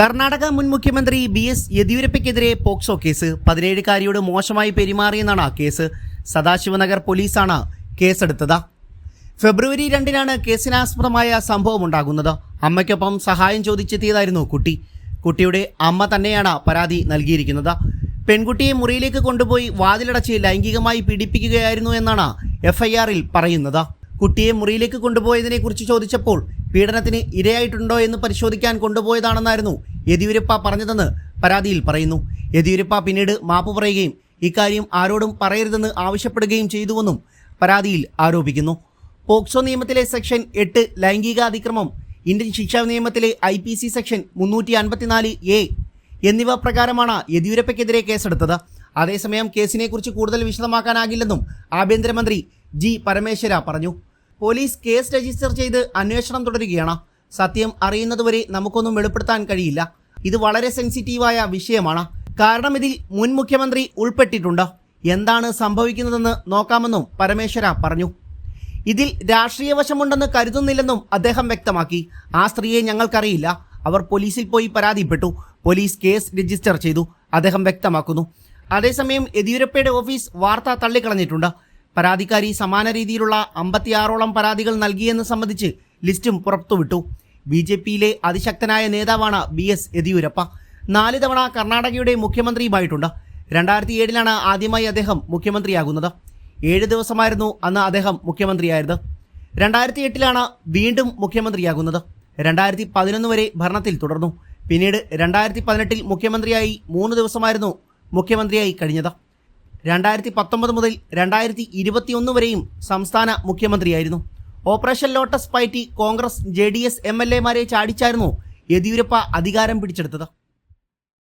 കർണാടക മുൻ മുഖ്യമന്ത്രി B S യെദ്യൂരപ്പയ്ക്കെതിരെ പോക്സോ കേസ് പതിനേഴുകാരിയോട് മോശമായി പെരുമാറിയെന്നാണ് കേസ്. സദാശിവനഗർ പോലീസാണ് കേസെടുത്തത്. ഫെബ്രുവരി രണ്ടിനാണ് കേസിനാസ്പദമായ സംഭവം ഉണ്ടാകുന്നത്. അമ്മയ്ക്കൊപ്പം സഹായം ചോദിച്ചെത്തിയതായിരുന്നു കുട്ടി. കുട്ടിയുടെ അമ്മ തന്നെയാണ് പരാതി നൽകിയിരിക്കുന്നത്. പെൺകുട്ടിയെ മുറിയിലേക്ക് കൊണ്ടുപോയി വാതിലടച്ച് ലൈംഗികമായി പീഡിപ്പിക്കുകയായിരുന്നു എന്നാണ് എഫ്ഐആറിൽ പറയുന്നത്. കുട്ടിയെ മുറിയിലേക്ക് കൊണ്ടുപോയതിനെക്കുറിച്ച് ചോദിച്ചപ്പോൾ പീഡനത്തിന് ഇരയായിട്ടുണ്ടോ എന്ന് പരിശോധിക്കാൻ കൊണ്ടുപോയതാണെന്നായിരുന്നു യെദ്യൂരപ്പ പറഞ്ഞതെന്ന് പരാതിയിൽ പറയുന്നു. യെദ്യൂരപ്പ പിന്നീട് മാപ്പ് പറയുകയും ഇക്കാര്യം ആരോടും പറയരുതെന്ന് ആവശ്യപ്പെടുകയും ചെയ്തുവെന്നും പരാതിയിൽ ആരോപിക്കുന്നു. പോക്സോ നിയമത്തിലെ സെക്ഷൻ എട്ട് ലൈംഗിക അതിക്രമം ഇന്ത്യൻ ശിക്ഷാ നിയമത്തിലെ ഐ പി സി സെക്ഷൻ മുന്നൂറ്റി അൻപത്തിനാല് എ എന്നിവ പ്രകാരമാണ് യെദ്യൂരപ്പയ്ക്കെതിരെ കേസെടുത്തത്. അതേസമയം കേസിനെക്കുറിച്ച് കൂടുതൽ വിശദമാക്കാനാകില്ലെന്നും ആഭ്യന്തരമന്ത്രി ജി പരമേശ്വര പറഞ്ഞു. പോലീസ് കേസ് രജിസ്റ്റർ ചെയ്ത് അന്വേഷണം തുടരുകയാണ്. സത്യം അറിയുന്നതുവരെ നമുക്കൊന്നും വെളിപ്പെടുത്താൻ കഴിയില്ല. ഇത് വളരെ സെൻസിറ്റീവായ വിഷയമാണ്. കാരണം ഇതിൽ മുൻ മുഖ്യമന്ത്രി ഉൾപ്പെട്ടിട്ടുണ്ട്. എന്താണ് സംഭവിക്കുന്നതെന്ന് നോക്കാമെന്നും പരമേശ്വര പറഞ്ഞു. ഇതിൽ രാഷ്ട്രീയ വശമുണ്ടെന്ന് കരുതുന്നില്ലെന്നും അദ്ദേഹം വ്യക്തമാക്കി. ആ സ്ത്രീയെ ഞങ്ങൾക്കറിയില്ല. അവർ പോലീസിൽ പോയി പരാതിപ്പെട്ടു. പോലീസ് കേസ് രജിസ്റ്റർ ചെയ്തു. അദ്ദേഹം വ്യക്തമാക്കുന്നു. അതേസമയം യെദ്യൂരപ്പയുടെ ഓഫീസ് വാർത്ത തള്ളിക്കളഞ്ഞിട്ടുണ്ട്. പരാതിക്കാരി സമാന രീതിയിലുള്ള അമ്പത്തിയാറോളം പരാതികൾ നൽകിയെന്ന് സംബന്ധിച്ച് ലിസ്റ്റും പുറത്തുവിട്ടു. ബി ജെ പിയിലെ അതിശക്തനായ നേതാവാണ് ബി എസ് യെദ്യൂരപ്പ. നാല് തവണ കർണാടകയുടെ മുഖ്യമന്ത്രിയുമായിട്ടുണ്ട്. രണ്ടായിരത്തി ഏഴിലാണ് ആദ്യമായി അദ്ദേഹം മുഖ്യമന്ത്രിയാകുന്നത്. ഏഴ് ദിവസമായിരുന്നു അന്ന് അദ്ദേഹം മുഖ്യമന്ത്രിയായത്. രണ്ടായിരത്തി എട്ടിലാണ് വീണ്ടും മുഖ്യമന്ത്രിയാകുന്നത്. രണ്ടായിരത്തി പതിനൊന്ന് വരെ ഭരണത്തിൽ തുടർന്നു. പിന്നീട് രണ്ടായിരത്തി പതിനെട്ടിൽ മുഖ്യമന്ത്രിയായി മൂന്ന് ദിവസമായിരുന്നു മുഖ്യമന്ത്രിയായി കഴിഞ്ഞത്. രണ്ടായിരത്തി പത്തൊമ്പത് മുതൽ രണ്ടായിരത്തി ഇരുപത്തിയൊന്ന് വരെയും സംസ്ഥാന മുഖ്യമന്ത്രിയായിരുന്നു. Operation lotus piety Congress J D S M L എമാരെ ചാടിച്ചായിരുന്നു യെദ്യൂരപ്പ അധികാരം പിടിച്ചെടുത്തത്.